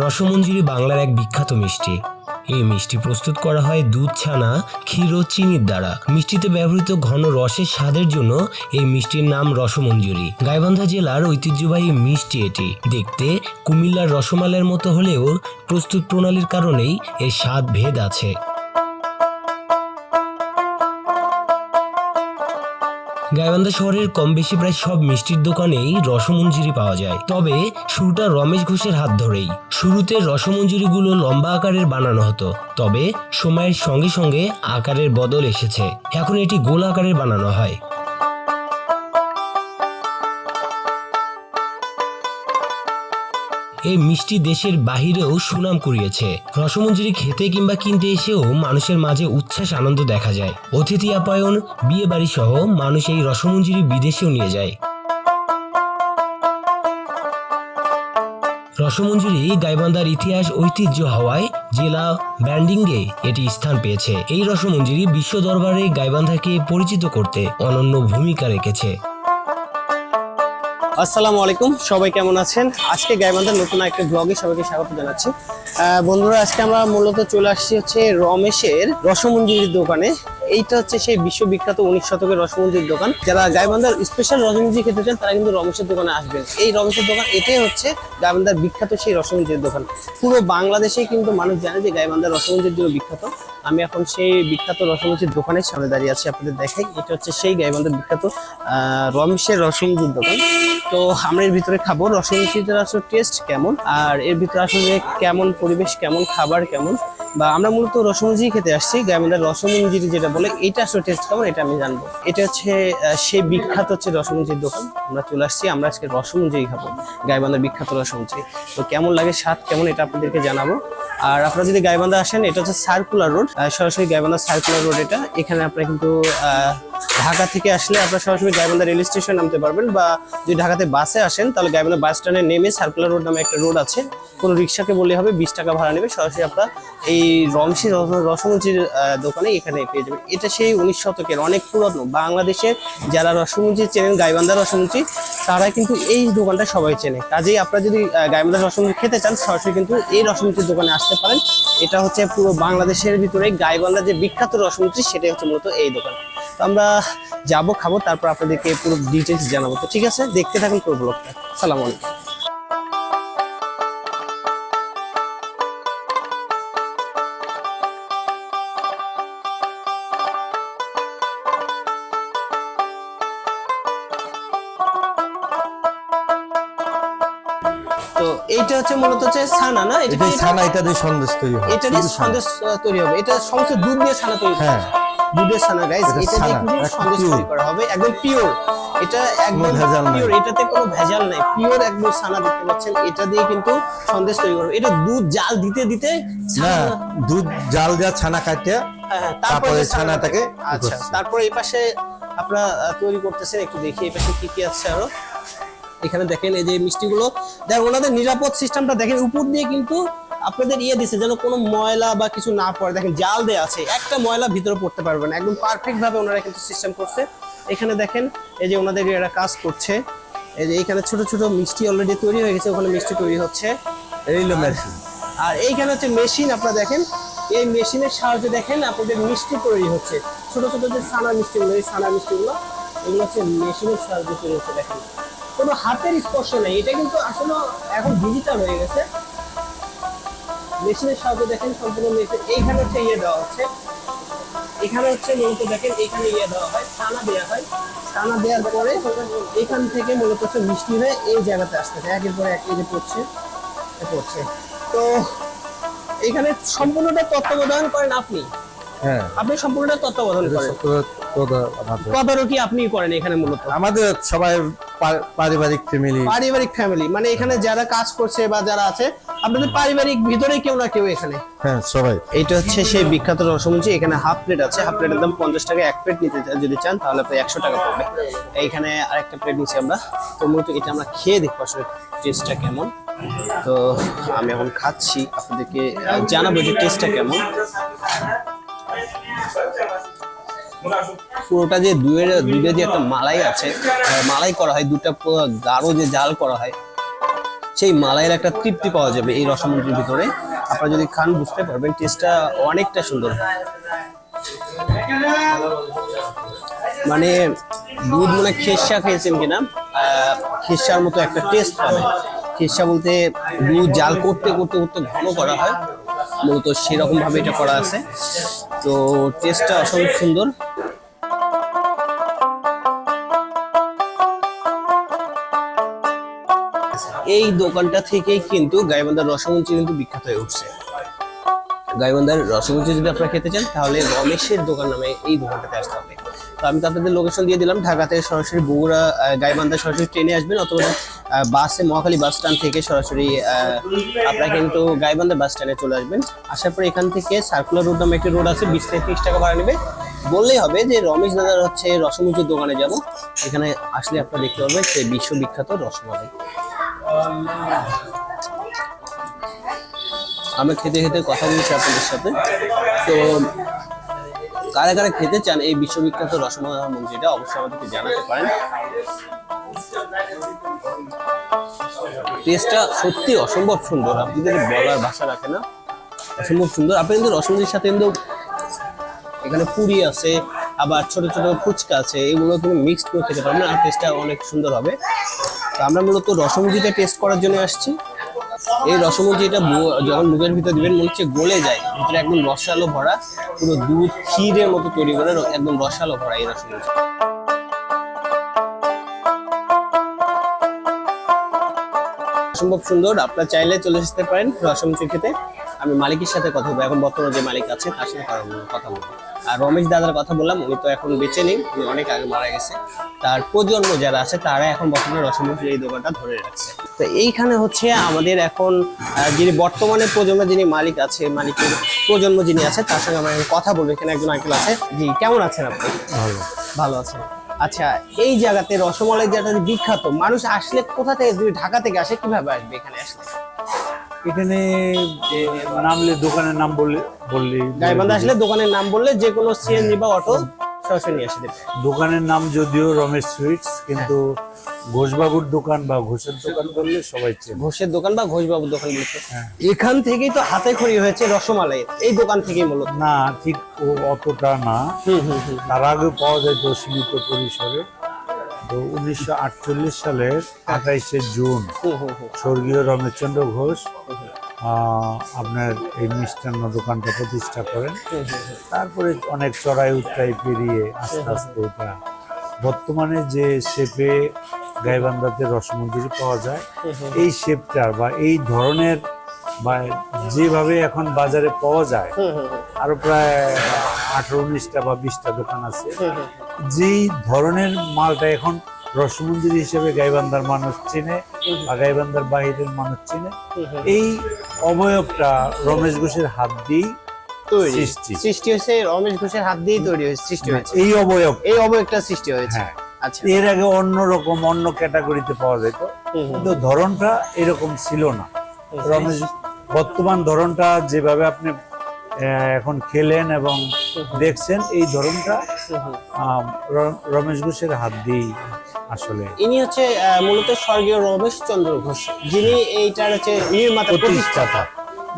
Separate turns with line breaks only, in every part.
রসমঞ্জুরি বাংলার এক বিখ্যাত মিষ্টি। এই মিষ্টি প্রস্তুত করা হয় দুধ ছানা, ক্ষীর ও চিনির দ্বারা। মিষ্টিতে ব্যবহৃত ঘন রসের স্বাদের জন্য এই মিষ্টির নাম রসমঞ্জুরি। গাইবান্ধা জেলার ঐতিহ্যবাহী মিষ্টি এটি। দেখতে কুমিল্লার রসমালের মতো হলেও প্রস্তুত প্রণালীর কারণেই এর স্বাদ ভেদ আছে। গাইবান্ধা শহরের কম বেশি প্রায় সব মিষ্টির দোকানেই রসমঞ্জুরি পাওয়া যায়। তবে শুরুটা রমেশ ঘোষের হাত ধরেই। শুরুতে রসমঞ্জুরিগুলো লম্বা আকারের বানানো হতো, তবে সময়ের সঙ্গে সঙ্গে আকারের বদল এসেছে। এখন এটি গোল আকারের বানানো হয়। এই মিষ্টি দেশের বাহিরেও সুনাম কুড়িয়েছে। রসমঞ্জুরি খেতে কিংবা কিনতে এসেও মানুষের মাঝে উচ্ছ্বাস, আনন্দ দেখা যায়। অতিথি আপ্যায়ন বিয়ে বাড়ি সহ মানুষ এই রসমঞ্জুরি বিদেশেও নিয়ে যায়। রসমঞ্জুরি গাইবান্ধার ইতিহাস, ঐতিহ্য হওয়ায় জেলা ব্র্যান্ডিংয়ে এটি স্থান পেয়েছে। এই রসমঞ্জুরি বিশ্ব দরবারে গাইবান্ধাকে পরিচিত করতে অনন্য ভূমিকা রেখেছে।
আসসালামু আলাইকুম, সবাই কেমন আছেন? আজকে গাইবান্ধার নতুন একটা ব্লগে সবাইকে স্বাগত জানাচ্ছি। বন্ধুরা, আজকে আমরা মূলত চলে আসছি হচ্ছে রমেশের রসমঞ্জুরির দোকানে। এইটা হচ্ছে সেই বিশ্ববিখ্যাত উনিশ শতকের রসমঞ্জুরির দোকান। যারা গাইবান্ধার স্পেশাল রসমঞ্জুরি খেতে চান, তারা কিন্তু রমেশের দোকানে আসবেন। এই রমেশের দোকান, এটাই হচ্ছে গাইবান্ধার বিখ্যাত সেই রসমঞ্জুরির দোকান। পুরো বাংলাদেশেই কিন্তু মানুষ জানে যে গাইবান্ধার রসমঞ্জুরির জন্য বিখ্যাত। আমি এখন সেই বিখ্যাত রসমঞ্জুরির দোকানের সামনে দাঁড়িয়ে আছি, আপনাদের দেখাই। এটা হচ্ছে সেই গাইবান্ধার বিখ্যাত রমেশের রসমঞ্জুরির দোকান। তো আমরা এর ভিতরে খাব রসমঞ্জুরিটার আসলে টেস্ট কেমন, আর এর ভিতরে আসলে কেমন পরিবেশ, কেমন খাবার, কেমন? বা আমরা মূলত রসমুজি খেতে আসছি গাইবান্ধার রসমঞ্জির যেটা বলে, এটা আসলে টেস্ট কেমন, এটা আমি জানব। এটা হচ্ছে সেই বিখ্যাত হচ্ছে রসমঞ্জির দোকান। আমরা চলে আসছি, আমরা আজকে রসমঞ্জুরি খাব গাইবান্ধার বিখ্যাত রসমঞ্জুরি তো কেমন লাগে, স্বাদ কেমন, এটা আপনাদেরকে জানাব। আর আপনারা যদি গাইবান্ধা আসেন, এটা হচ্ছে সার্কুলার রোড। সরাসরি গাইবান্ধা সার্কুলার রোড এটা। এখানে আপনারা কিন্তু ঢাকা থেকে আসলে আপনারা সরাসরি গাইবান্ধা রেল স্টেশন নামতে পারবেন বা যদি ঢাকাতে বাসে আসেন, তাহলে গাইবান্ধা বাস স্ট্যান্ডে নেমে সার্কুলার রোড নামে একটা রোড আছে। কোনো রিক্সাকে বললে হবে বিশ টাকা ভাড়া নেবে। সরাসরি আপনারা এই রমশি রসমঞ্চির দোকানে এখানে পেয়ে যাবেন। এটা সেই উনিশ শতকের অনেক পুরাতন বাংলাদেশের যারা রসমঞ্চি চেনেন, গাইবান্ধা রসমঞ্চি তারা কিন্তু এই দোকানটা সবাই চেনে। কাজেই আপনারা যদি গাইমদাস রসমঞ্চি খেতে চান, সরাসরি কিন্তু এই রসমঞ্চির দোকানে আসতে পারেন। এটা হচ্ছে পুরো বাংলাদেশের ভিতরে গাইবান্ধার যে বিখ্যাত রসমঞ্চি সেটাই হচ্ছে মূলত এই দোকান। তো আমরা যাব, খাব, তারপর আপনাদেরকে পুরো ডিটেলস জানাব। তো ঠিক আছে, দেখতে থাকুন পুরো ব্লগটা সালাম আলাইকুম। হচ্ছে মূলত হচ্ছে ছানা না? এটা
ছানা এটা দিয়ে সন্দেশ তৈরি হয়।
এটা দিয়ে সন্দেশ তৈরি হবে। এটা সমস্ত দুধ দিয়ে ছানা তৈরি
হ্যাঁ।
দুধের ছানা গাইস
এটা
দিয়ে কিন্তু সন্দেশ তৈরি করা হবে। একদম পিওর এটা একদম
ভেজাল নাই।
পিওর এটাতে কোনো ভেজাল নাই। পিওর একদম ছানা দেখতে পাচ্ছেন। এটা দিয়ে কিন্তু সন্দেশ তৈরি করবে এটা দুধ জাল দিতে দিতে
না
ছানা
দুধ জাল দেওয়া ছানা কাটে
হ্যাঁ, হ্যাঁ,
তারপরে ছানাটাকে
আচ্ছা তারপরে এই পাশে আপনারা তৈরি করতেছেন একটু দেখি এই পাশে কি কি আছে আরও। এখানে দেখেন এই যে মিষ্টিগুলো। দেখেন ওনাদের নিরাপদ সিস্টেমটা দেখেন উপর দিয়ে কিন্তু আপনাদের ইয়ে দিছে যেন কোনো ময়লা বা কিছু না পড়ে। দেখেন জাল দেওয়া আছে একটা ময়লা ভিতরে পড়তে পারবে না। একদম পারফেক্ট ভাবে ওনারা কিন্তু সিস্টেম করছে। এখানে দেখেন এই যে ওনাদের এরা কাজ করছে। এই যে এখানে ছোট ছোট মিষ্টি অলরেডি তৈরি হয়ে গেছে ওখানে মিষ্টি তৈরি হচ্ছে। আর এইখানে হচ্ছে মেশিন আপনারা দেখেন এই মেশিনের সাহায্যে দেখেন আপনাদের মিষ্টি তৈরি হচ্ছে। ছোট ছোট যে ছানা মিষ্টিগুলো এই ছানা মিষ্টিগুলো এগুলো হচ্ছে মেশিনের সাহায্যে তৈরি হচ্ছে দেখেন। কোনো হাতের স্পর্শ নেই। এটা কিন্তু আসলে এখন ডিজিটাল হয়ে গেছে। মেশিনের সাহায্যে দেখেন সম্পূর্ণ মেশিন। এইখানে হচ্ছে ইয়ে দেওয়া হচ্ছে। এখানে হচ্ছে মূলত দেখেন এখানে ইয়ে দেওয়া হয় ছানা দেওয়া হয়। ছানা দেওয়ার পরে এখান থেকে মূলত হচ্ছে মিষ্টি হয়ে এই জায়গাতে আসতেছে একের পরে এক এই যে পড়ছে পড়ছে। তো এখানে সম্পূর্ণটা তত্ত্বাবধান করেন আপনি।
হ্যাঁ।
আপনি সম্পূর্ণটা তত্ত্বাবধান করেন। তদারকি আপনি করেন এখানে মূলত।
আমাদের সবাই পারিবারিক ফ্যামিলি
পারিবারিক ফ্যামিলি মানে এখানে যারা কাজ করছে বা যারা আছে আপনাদের পারিবারিক ভিতরে কেউ না কেউ এখানে।
হ্যাঁ সবাই।
এইটা হচ্ছে সেই বিখ্যাত রসমঞ্চি এখানে হাফ প্লেট আছে হাফ প্লেটের দাম পঞ্চাশ টাকা এক প্লেট নিতে যদি চান তাহলে আপনি একশো টাকা পড়বে। এইখানে আরেকটা প্লেট নিচ্ছি আমরা। তো মূলত এটা আমরা খেয়ে দেখব আসলে টেস্টটা কেমন। তো আমি এখন খাচ্ছি আপনাদেরকে জানাব যে টেস্টটা কেমন। পুরোটা যে দুধের দুধে যে একটা মালাই আছে মালাই করা হয় পুরো গাঢ় যে জাল করা হয়, সেই মালাইয়ের একটা তৃপ্তি পাওয়া যাবে এই রসমঞ্জির ভিতরে। আপনারা যদি খান, বুঝতে পারবেন, টেস্টটা অনেকটা সুন্দর হয়। মানে দুধ মানে খেসা খেয়েছেন কিনা? খেসার মতো একটা টেস্ট পাবে খেসা বলতে দুধ জাল করতে করতে করতে ঘন করা হয়। মূলত সেরকম ভাবে এটা করা আছে। তো টেস্টটা অসম্ভব সুন্দর। এই দোকানটা থেকেই কিন্তু গাইবান্ধার রসমঞ্চি কিন্তু বিখ্যাত হয়ে উঠছে। গাইবান্ধার রসমঞ্চি যদি আপনারা খেতে চান, তাহলে রমেশের দোকান নামে এই দোকানটাতে আসতে হবে। তো আমি তাদের লোকেশন দিয়ে দিলাম। ঢাকা থেকে সরাসরি বগুড়া গাইবান্ধা সরাসরি ট্রেনে আসবেন অথবা বাসে, মহাখালী বাস স্ট্যান্ড থেকে সরাসরি আপনারা কিন্তু গাইবান্ধা বাস স্ট্যান্ডে চলে আসবেন। আসার পর এখান থেকে সার্কুলার রোড নামে একটি রোড আছে, বিশ থেকে ত্রিশ টাকা ভাড়া নেবে। বললেই হবে যে রমেশ দাদার হচ্ছে রসমঞ্চির দোকানে যাব। এখানে আসলে আপনারা দেখতে পাবেন সে বিশ্ববিখ্যাত রসমালাই। আমরা খেতে খেতে কথা বলছি আপনাদের সাথে। তো, কারা কারা খেতে চান এই বিশ্ববিখ্যাত রসমালাই মন্দিরটা অবশ্যই আমাদেরকে জানাতে পারেন। টেস্টটা সত্যি অসম্ভব সুন্দর। আপনাদের বলার ভাষা রাখে না, অসম্ভব সুন্দর। আপনি কিন্তু রসমন্দির সাথে কিন্তু এখানে পুরি আছে, আবার ছোট ছোট ফুচকা আছে, এগুলো তুমি মিক্সড করে খেতে পারবেন আর টেস্টটা অনেক সুন্দর হবে। তো আমরা মূলত রসমজিটা টেস্ট করার জন্য আসছি। এই রসমজিটা যখন মুখের ভিতরে দিবেন, মনে হচ্ছে গলে যায়। ভিতরে একদম রসালো ভরা, পুরো দুধ ক্ষীরের মতো তৈরি করে একদম রসালো ভরা এই রসমজি অসম্ভব সুন্দর। আপনারা চাইলে চলে আসতে পারেন রসমচি খেতে। আমি মালিকের সাথে কথা বলব। এখন বর্তমানে যে মালিক আছে তার সাথে কথা বলবো- আর রমেশ দাদার কথা বললাম উনি তো এখন বেঁচে নেই উনি অনেক আগে মারা গেছে। তার প্রজন্ম যারা আছে তারা এখন বর্তমানে রসমচি এই দোকানটা ধরে রাখছে। তো এইখানে হচ্ছে আমাদের এখন যিনি বর্তমানে প্রজন্মের যিনি মালিক আছে মালিকের প্রজন্ম যিনি আছে তার সঙ্গে আমরা কথা বলব। এখানে একজন আঙ্কেল আছে। জি কেমন আছেন আপনি?
ভালো।
ভালো আছেন। আচ্ছা এই জায়গাতে রসমালাই যেটা বিখ্যাত মানুষ আসলে কোথা থেকে তুমি ঢাকা থেকে আসে কীভাবে আসবে এখানে আসলে?
এখানে নামলে দোকানের নাম বললে বললে
গাইবান্ধা আসলে দোকানের নাম বললে যে কোনো সিএনজি বা অটো সরাসরি নিয়ে এসে
দোকানের নাম যদিও রমেশ সুইটস কিন্তু ঘোষবাবুর দোকান বা ঘোষের দোকান বললে সবাই চেনে।
ঘোষের দোকান বা ঘোষবাবুর দোকান বলছে এখান থেকেই তো হাতে খড়ি হয়েছে রসমালাই। এই দোকান থেকেই মূলত।
না ঠিক ও অতটা না। তার আগে পাওয়া যায় সীমিত পরিসরে। তো উনিশশো আটচল্লিশ সালের আঠাইশে জুন স্বর্গীয় রমেশচন্দ্র ঘোষ আপনার এই মিষ্টান্ন দোকানটা প্রতিষ্ঠা করেন। তারপরে অনেক চড়াই উত্তরাই পেরিয়ে আস্তে আস্তে এটা বর্তমানে যে শেপে গাইবান্ধাতে রসমঞ্জুরি পাওয়া যায়। এই শেপটার বা এই ধরনের বা যেভাবে এখন বাজারে পাওয়া যায়। আরও প্রায় আঠারো উনিশটা বা বিশটা দোকান আছে। যেই ধরনের মালটা এখন রসমঞ্জুরি হিসেবে গাইবান্ধার মানুষ চেনে বা গাইবান্ধার বাহিরের মানুষ চেনে। এই অবয়বটা রমেশ ঘোষের হাত দিয়েই সৃষ্টি।
সৃষ্টি হয়েছে রমেশ ঘোষের হাত দিয়েই তৈরি হয়েছে সৃষ্টি হয়েছে।
এই অবয়ব।
এই অবয়বটা সৃষ্টি হয়েছে।
হ্যাঁ। এর আগে অন্য রকম অন্য ক্যাটাগরিতে পাওয়া যেত। কিন্তু ধরনটা এরকম ছিল না। রমেশ বর্তমান ধরনটা যেভাবে আপনি এখন খেলেন এবং দেখছেন এই ধরনটা রমেশ ঘোষের হাত দিয়েই আসলে।
ইনি হচ্ছে মূলত স্বর্গীয় রমেশ চন্দ্র ঘোষ যিনি এইটার হচ্ছে নির্মাতা প্রতিষ্ঠাতা।
প্রতিষ্ঠাতা।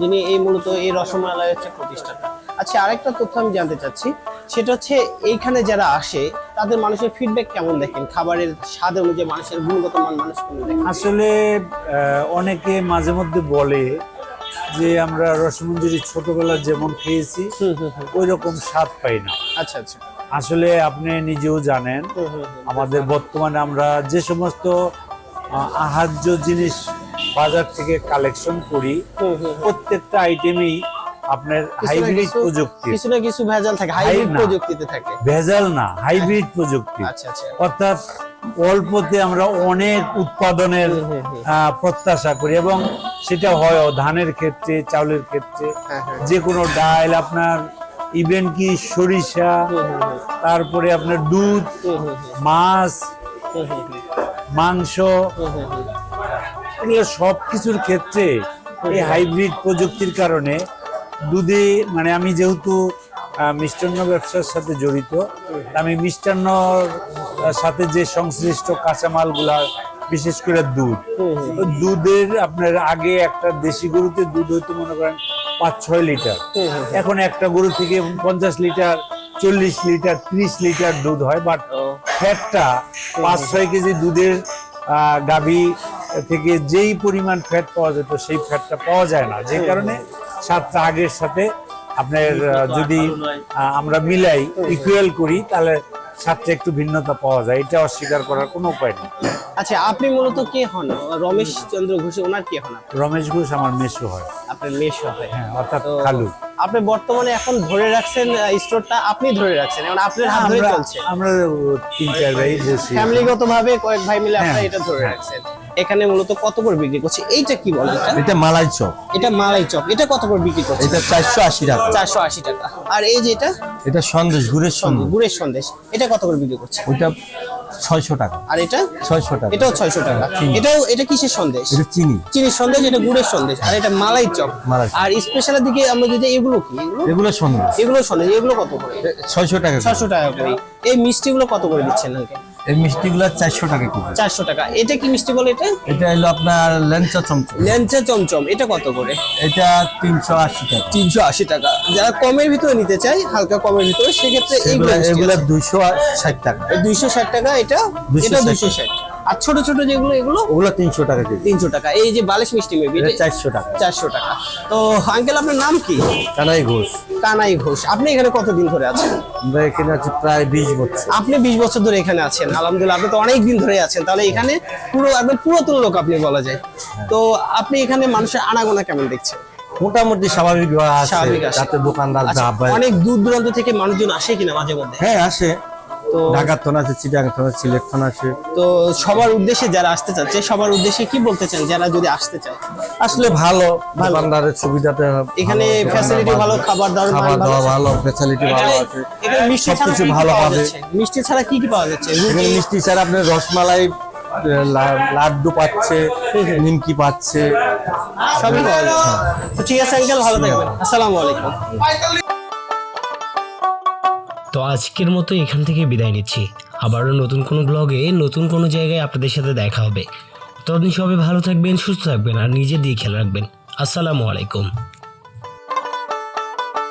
যিনি এই মূলত এই রসমালাই হচ্ছে প্রতিষ্ঠাতা। আচ্ছা আরেকটা তথ্য আমি জানতে চাচ্ছি সেটা হচ্ছে এইখানে যারা আসে তাদের মানুষের ফিডব্যাক কেমন দেখেন? খাবারের স্বাদ অনুযায়ী মানুষের গুণগত মান মানুষ কেমন দেখেন?
আসলে অনেকে মাঝে মধ্যে বলে যে আমরা রসমঞ্জুরি ছোটবেলা যেমন খেয়েছি ওই রকম স্বাদ পাই না।
আচ্ছা আচ্ছা।
আসলে আপনি নিজেও জানেন। আমাদের বর্তমানে আমরা যে সমস্ত আহার্য জিনিস বাজার থেকে কালেকশন করি। প্রত্যেকটা আইটেমই আপনার হাইব্রিড প্রযুক্তি।
কিছু না কিছু ভেজাল থাকে হাইব্রিড প্রযুক্তিতে থাকে।
ভেজাল না হাইব্রিড প্রযুক্তি।
আচ্ছা আচ্ছা।
অর্থাৎ অল্পতে আমরা অনেক উৎপাদনের প্রত্যাশা করি এবং সেটা হয় ধানের ক্ষেত্রে চাউলের ক্ষেত্রে।
হ্যাঁ হ্যাঁ।
যে কোনো ডাল আপনার ইভেন কি সরিষা। তারপরে আপনার দুধ। মাছ। মাংস। এগুলো সব কিছুর ক্ষেত্রে এই হাইব্রিড প্রযুক্তির কারণে দুধে মানে আমি যেহেতু মিষ্টান্ন ব্যবসার সাথে জড়িত আমি মিষ্টান্নর সাথে যে সংশ্লিষ্ট কাঁচামালগুলা বিশেষ করে দুধ দুধের আপনার আগে একটা দেশি গরুতে দুধ হইতো মনে করেন পাঁচ ছয় লিটার। এখন একটা গরু থেকে পঞ্চাশ লিটার চল্লিশ লিটার ত্রিশ লিটার দুধ হয় বাট ফ্যাটটা পাঁচ ছয় কেজি দুধের গাভী থেকে যেই পরিমাণ ফ্যাট পাওয়া যেত সেই ফ্যাটটা পাওয়া যায় না। যে কারণে স্বাদটা আগের সাথে আপনার যদি আমরা মিলাই ইকুয়াল করি তাহলে স্বাদটা একটু ভিন্নতা পাওয়া যায়। এটা অস্বীকার করার কোনো উপায় নেই।
আচ্ছা আপনি মূলত কে হন? রমেশ চন্দ্র ঘোষ ওনার কে হন
রমেশ ঘোষ আমার মেসো হয়।
আপনার মেশ হয়।
হ্যাঁ অর্থাৎ খালু।
আপনি বর্তমানে এখন ধরে রাখছেন স্টোরটা আপনি ধরে রাখছেন এখন আপনার হাত ধরে চলছে।
আমরা তিন চার ভাই বসি।
ফ্যামিলিগত ভাবে কয়েক ভাই মিলে আপনারা
হ্যাঁ।
এটা ধরে রাখছেন। এখানে মূলত কত করে বিক্রি করছে? এইটা কি বলে? এটা
মালাই চপ।
এটা মালাই চপ। এটা কত করে বিক্রি করছে?
এটা চারশো আশি টাকা।
চারশো আশি টাকা। আর এই যে এটা?
এটা সন্দেশ গুড়ের সন্দেশ
গুড়ের সন্দেশ। এটা কত করে বিক্রি করছে?
ওইটা ছয়শো টাকা।
আর এটা?
ছয়শো টাকা।
এটাও ছয়শো টাকা। এটাও এটা কিসের সন্দেশ?
এটা চিনি।
চিনির সন্দেশ এটা গুড়ের সন্দেশ। আর এটা মালাই চপ। আর স্পেশালের দিকে আমরা যদি এগুলো কি? এগুলো?
সন্দেশ।
এগুলো সন্দেশ। এগুলো কত করে?
ছয়শো টাকা করে।
ছশো টাকা করে। এই মিষ্টিগুলো কত করে দিচ্ছেন আঙ্কে
এই মিষ্টিগুলো চারশো টাকা করে।
চারশো টাকা। এটা কি মিষ্টি বলে এটা?
এটা হলো আপনার ল্যাংচা চমচম।
ল্যাংচা চমচম। এটা কত করে?
এটা তিনশো আশি টাকা।
তিনশো আশি টাকা। যারা কমের ভিতরে নিতে চাই হালকা কমের ভিতরে সেক্ষেত্রে এইগুলো
এগুলো দুইশো ষাট টাকা।
দুইশো ষাট টাকা এটা এটা দুইশো ষাট। আর ছোট ছোট যেগুলো এগুলো?
ওগুলো তিনশো টাকা কেজি।
তিনশো টাকা। এই যে বালিশ মিষ্টি মেবি
চারশো টাকা।
চারশো টাকা। তো আঙ্কেল আপনার নাম কি?
কানাই ঘোষ।
কানাই ঘোষ। আপনি এখানে কতদিন ধরে আছেন?
আমরা এখানে আছি প্রায় বিশ বছর।
আপনি বিশ বছর ধরে এখানে আছেন। আলহামদুলিল্লাহ আপনি তো অনেক দিন ধরে আছেন। তাহলে এখানে পুরো একদম পুরাতন লোক আপনি বলা যায়। তো আপনি এখানে মানুষের আনাগোনা কেমন দেখছেন?
মোটামুটি স্বাভাবিক আছে।
স্বাভাবিক আছে।
যাতে দোকানদার
আচ্ছা, অনেক দূর দূরান্ত থেকে মানুষজন আসে কিনা মাঝে মধ্যে?
হ্যাঁ আসে।
তো
ঢাকার থানা আছে চিটাগাং থানা সিলেট থানা আছে।
তো সবার উদ্দেশ্যে যারা আসতে চাচ্ছে সবার উদ্দেশ্যে কি বলতে চান যারা যদি আসতে চায়?
আসলে ভালো দোকানদারের সুবিধাতে
এখানে ফ্যাসিলিটি ভালো খাবার দাবার
খাবার
মান ভালো
ফ্যাসিলিটি ভালো আছে।
এখানে মিষ্টি ছাড়া
সবকিছু ভালো পাবে।
মিষ্টি ছাড়া কি কি পাওয়া যাচ্ছে?
এখানে মিষ্টি স্যার আপনার রসমালাই লাড্ডু পাচ্ছে নিমকি পাচ্ছে।
সবই পাওয়া যাচ্ছে। ঠিক আছে আঙ্কেল ভালো থাকবেন। আসসালামু আলাইকুম।
তো আজকের মতো এখান থেকে বিদায় নিচ্ছি। আবারও নতুন কোনো ব্লগে নতুন কোনো জায়গায় আপনাদের সাথে দেখা হবে। ততদিন সবাই ভালো থাকবেন, সুস্থ থাকবেন আর নিজের দিয়ে খেয়াল রাখবেন। আসসালামু আলাইকুম।